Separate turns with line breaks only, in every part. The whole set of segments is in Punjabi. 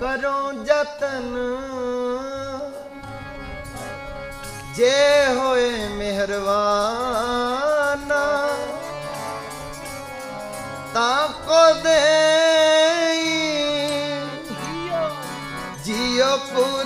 ਕਰੋ ਜਤਨ ਜੇ ਹੋਏ ਮਿਹਰਵਾਨਾ ਤਾਂ ਕੋ ਦੇਈ। ਜਿਉ ਕੁਰਬਾਨਾ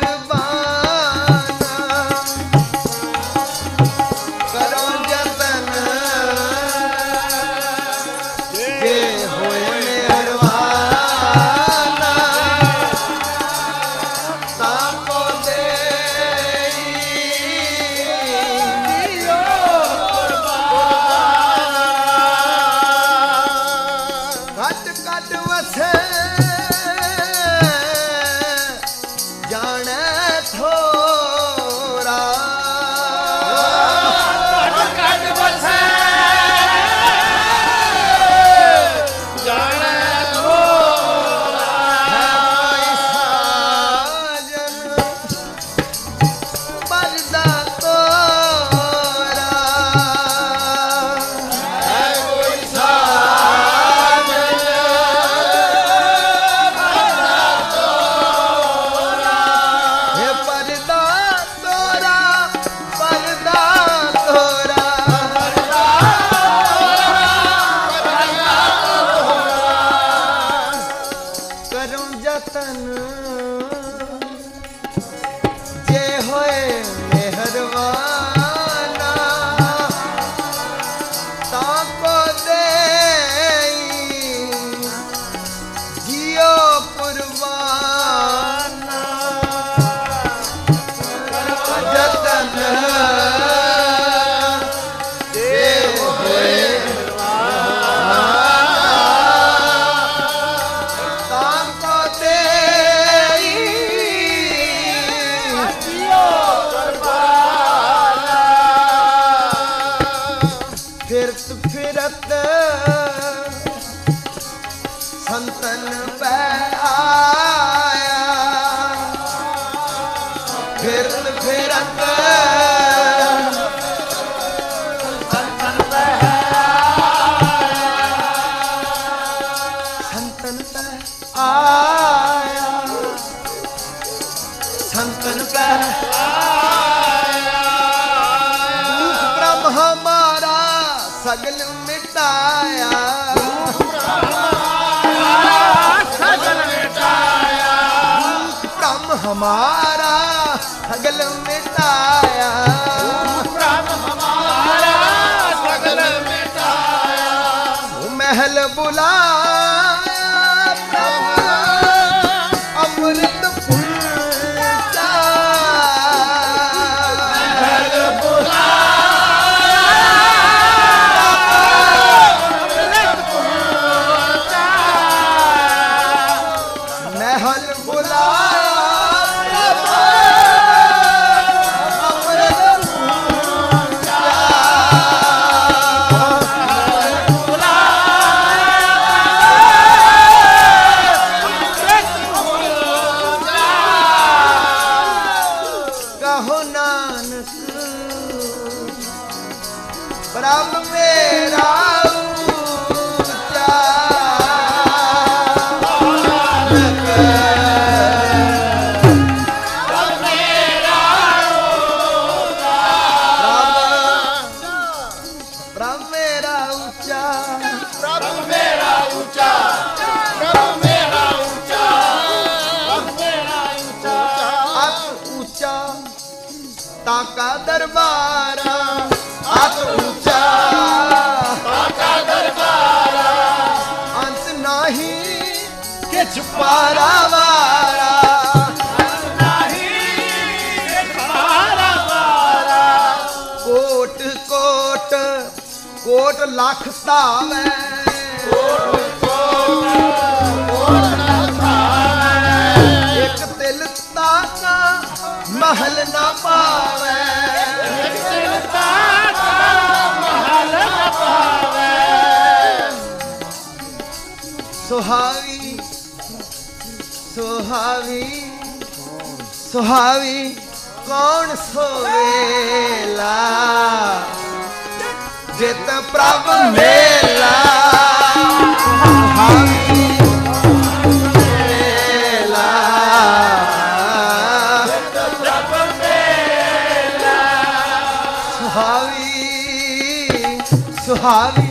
ਸਗਲ ਮਿਟਾਇਆ
ਸਗਲ ਮਿਟਾਇਆ।
ਦੁਖ ਹਮਾਰਾ ਸਗਲ ਮਿਟਾਇਆ।
ਬ੍ਰਹਮ ਹਮਾਰਾ ਸਗਲ ਮਿਟਾਇਆ
ਮਹਿਲ ਬੁਲਾ ਤਾਕਾ ਦਰਬਾਰਾ ਅਤ ਉੱਚਾ।
ਆਕਾ ਦਰਬਾਰਾ।
ਅੰਤ ਨਹੀਂ ਕਿਛ
ਨਹੀਂ ਇਕਬਾਰਾ ਵਾਰਾ।
ਕੋਟ ਕੋਟ ਕੋਟ ਲੱਖ ਧਾਵੈ। ਇੱਕ ਮਹਲ ਨਾ ਪਾਵੈ।
ਮਹਲ ਨ ਪਾਵੇ
ਸੁਹਾਵੀ ਸੁਹਾਵੀ ਸੁਹਾਵੀ ਕੌਣ ਸੋਵੇਲਾ? ਜਿਤ ਪ੍ਰਭ ਮੇਲਾ। ਸੁਹਾਵੀ Hare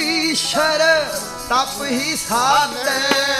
ਪੀਸ਼ਰ ਤਪ ਹੀ ਸਾਧੈ।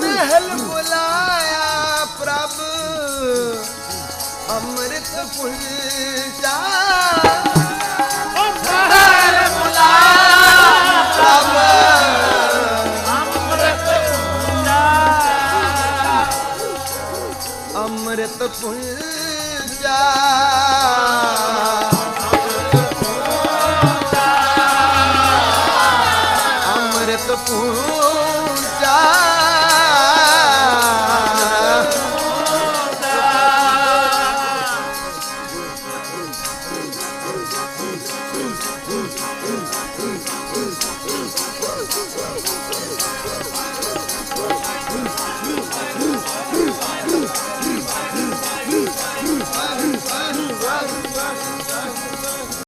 ਮਹਿਲ ਬੁਲਾਇਆ ਪ੍ਰਭ ਅੰਮ੍ਰਿਤ ਪੁੰਚਾ ਅੰਮ੍ਰਿਤ ਪੁੰਜਾ